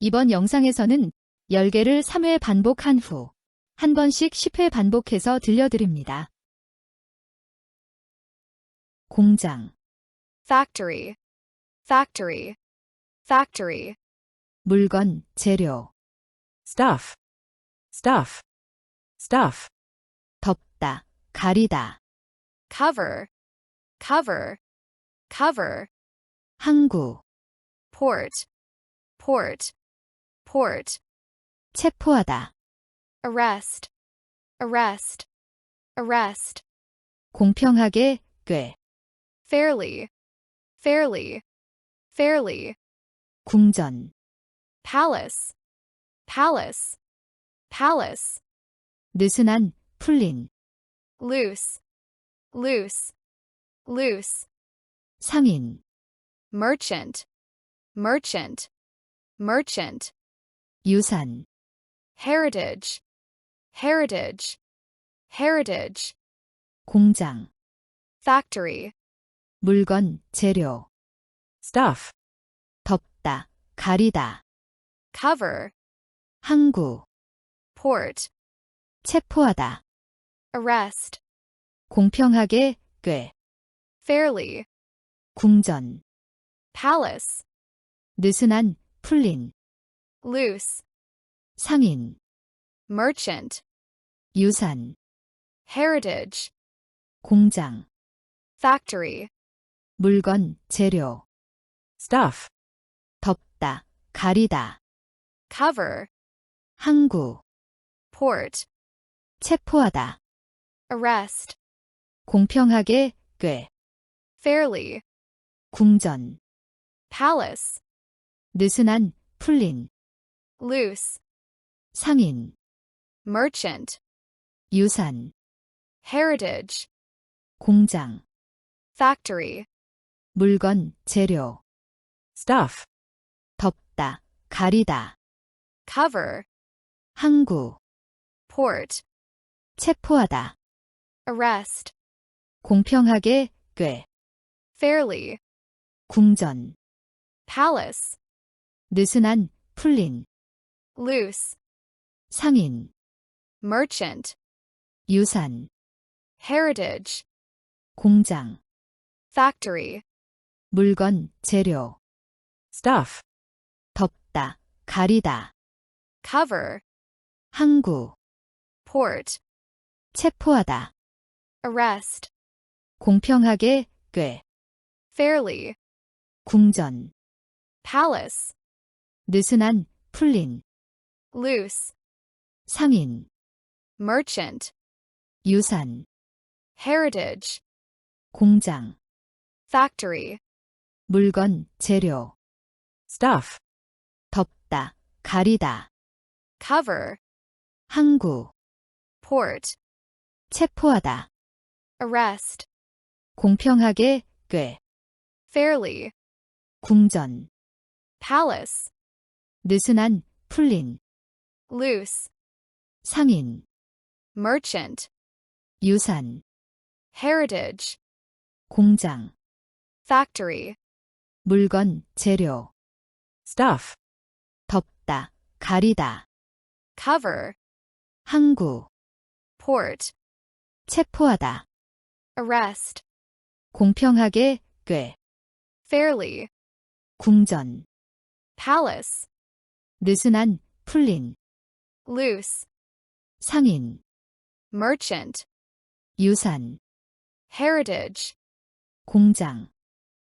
이번 영상에서는 10개를 3회 반복한 후 한 번씩 10회 반복해서 들려드립니다. 공장, factory, factory, factory, 물건, 재료, stuff, stuff, stuff, 덮다, 가리다, cover, cover, cover, 항구, port, port, port, 체포하다, arrest, arrest, arrest, 공평하게, 꽤, fairly, fairly, fairly, 궁전, palace, palace, palace, 느슨한, 풀린, loose, loose, loose, 상인, merchant, merchant, merchant, 유산, heritage, heritage, heritage, 공장, factory, 물건, 재료, stuff, 덮다, 가리다, cover, 항구, port, 체포하다, arrest, 공평하게, 꽤, fairly, 궁전, palace, 느슨한, 풀린, loose, 상인, merchant, 유산, heritage, 공장, factory, 물건, 재료, stuff, 덮다, 가리다, cover, 항구, port, 체포하다, arrest, 공평하게, 꽤, fairly, 궁전, palace, 느슨한, 풀린, loose, 상인, merchant, 유산, heritage, 공장, factory, 물건, 재료, stuff, 덮다, 가리다, cover, 항구, port, 체포하다, arrest, 공평하게, 꽤, fairly, 궁전, palace, 느슨한, 풀린, loose, 상인, merchant, 유산, heritage, 공장, factory, 물건, 재료, stuff, 덮다, 가리다, cover, 항구, port, 체포하다, arrest, 공평하게, 꽤, fairly, 궁전, palace, 느슨한, 풀린, loose, 상인, merchant, 유산, heritage, 공장, factory, 물건, 재료, stuff, 덮다, 가리다, cover, 항구, port, 체포하다, arrest, 공평하게, 꽤, fairly, 궁전, palace, 느슨한, 풀린, loose, 상인, merchant, 유산, heritage, 공장, factory, 물건, 재료, stuff, 덮다, 가리다, cover, 항구, port, 체포하다, arrest, 공평하게, 꽤, fairly, 궁전, palace, 느슨한, 풀린, loose, 상인, merchant, 유산, heritage, 공장,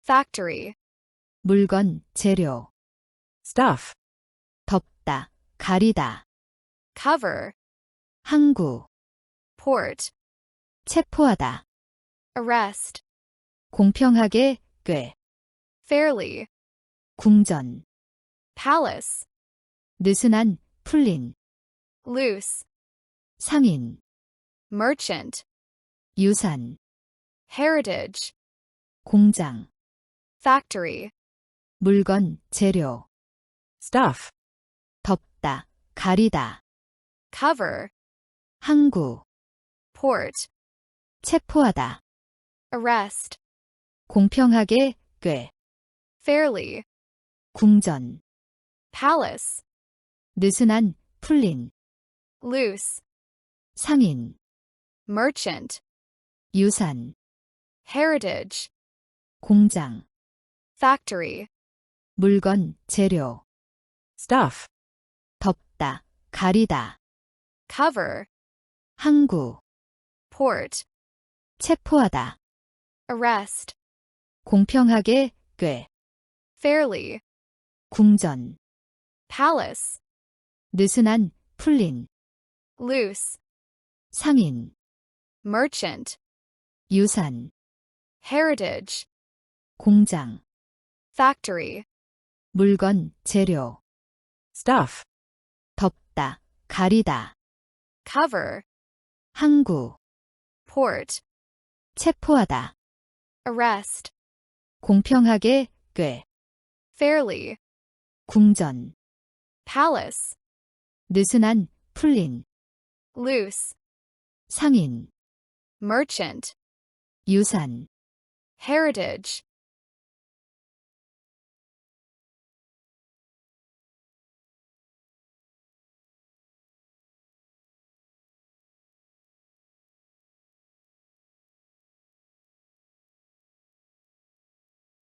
factory, 물건, 재료, stuff, 덮다, 가리다, cover, 항구, port, 체포하다, arrest, 공평하게, 꽤, fairly, 궁전, palace, 느슨한, 풀린, loose, 상인, merchant, 유산, heritage, 공장, factory, 물건, 재료, stuff, 덮다, 가리다, cover, 항구, port, 체포하다, arrest, 공평하게, 꽤, fairly, 궁전, palace, 느슨한, 풀린, loose, 상인, merchant, 유산, heritage, 공장, factory, 물건, 재료, stuff, 덮다, 가리다, cover, 항구, port, 체포하다, arrest, 공평하게, 꽤, fairly, 궁전, palace, 느슨한, 풀린, loose, 상인, merchant, 유산, heritage, 공장, factory, 물건, 재료, stuff, 덮다, 가리다, cover, 항구, port, 체포하다, arrest, 공평하게, 꽤, fairly, 궁전, palace, 느슨한, 풀린, loose, 상인, merchant, 유산, heritage,